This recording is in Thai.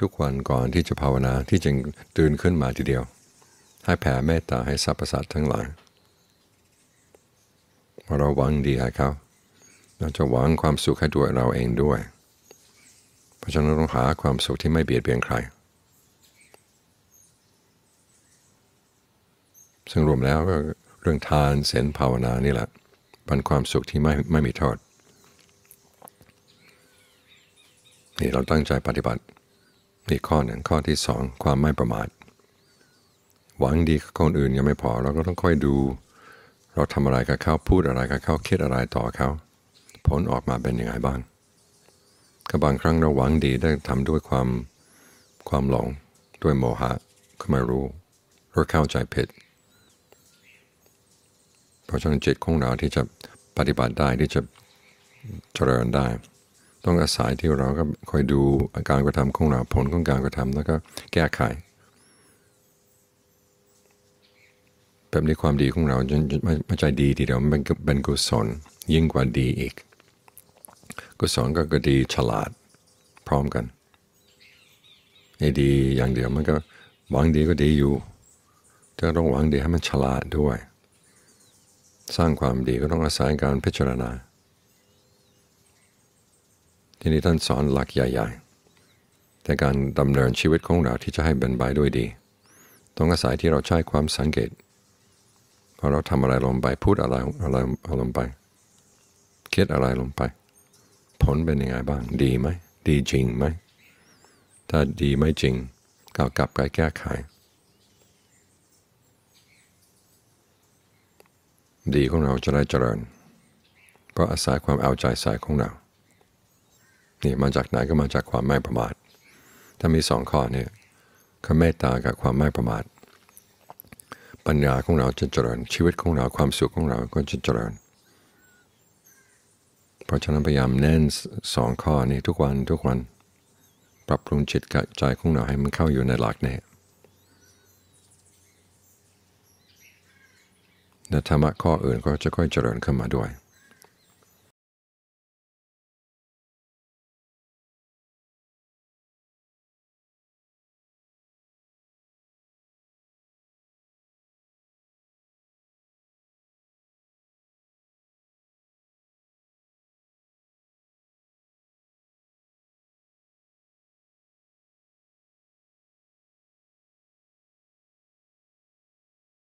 ทุกวันก่อนที่จะภาวนาที่จึงตื่นขึ้นมาทีเดียว ให้แผ่เมตตาให้สรรพสัตว์ทั้งหลายเราหวังดีให้เขาเราจะหวังความสุขให้ด้วยเราเองด้วย เพราะฉะนั้นต้องหาความสุขที่ไม่เบียดเบียนใคร ซึ่งรวมแล้วก็เรื่องทานเสนภาวนานี่แหละเป็นความสุขที่ไม่ไม่มีโทษนี่เราตั้งใจปฏิบัติ นี่ข้อหนึ่งข้อที่สองความไม่ประมาท หวังดีกับคนอื่นยังไม่พอเราก็ต้องค่อยดู เราทำอะไรกับเขาพูดอะไรกับเขาคิดอะไรต่อเขาผลออกมาเป็นยังไงบ้างก็บางครั้งเราหวังดีได้ทำด้วยความความหลงด้วยโมหะก็ไม่รู้หรือเข้าใจผิด เพราะฉะนั้นจิตของเราที่จะปฏิบัติได้ที่จะเจริญได้ ต้องอาศัยที่เราก็คอยดูอาการกระทำของเราผลของการกระทำแล้วก็แก้ไข แบบนี้ความดีของเราจะไม่ใช่ดีทีเดียวมันเป็นกุศลยิ่งกว่าดีอีก กุศลก็ก็ดีฉลาดพร้อมกันไอ้ดีอย่างเดียวมันก็หวังดีก็ดีอยู่แต่ต้องหวังดีให้มันฉลาดด้วย สร้างความดีก็ต้องอาศัยการพิจารณา ทีนี้ท่านสอนหลักใหญ่ๆ แต่การดำเนินชีวิตของเราที่จะให้เป็นไปด้วยดี ต้องอาศัยที่เราใช้ความสังเกตพอเราทำอะไรลงไปพูดอะไรอะไรลงไปคิดอะไรลงไป ผลเป็นยังไงบ้าง ดีไหม ดีจริงไหม ถ้าดีไม่จริงก็กลับไปแก้ไข ดีของเราจะได้เจริญเพราะอาศัยความเอาใจใส่ของเรา นี่มาจากไหนก็มาจากความไม่ประมาท ถ้ามีสองข้อเนี่ยคือเมตตากับความไม่ประมาท ปัญญาของเราจะเจริญ ชีวิตของเราความสุขของเราก็จะเจริญ เพราะฉะนั้นพยายามเน้นสองข้อนี้ทุกวันทุกวัน ปรับปรุงจิตกับใจของเราให้มันเข้าอยู่ในหลักนี้และธรรมะข้ออื่นก็จะค่อยเจริญขึ้นมาด้วย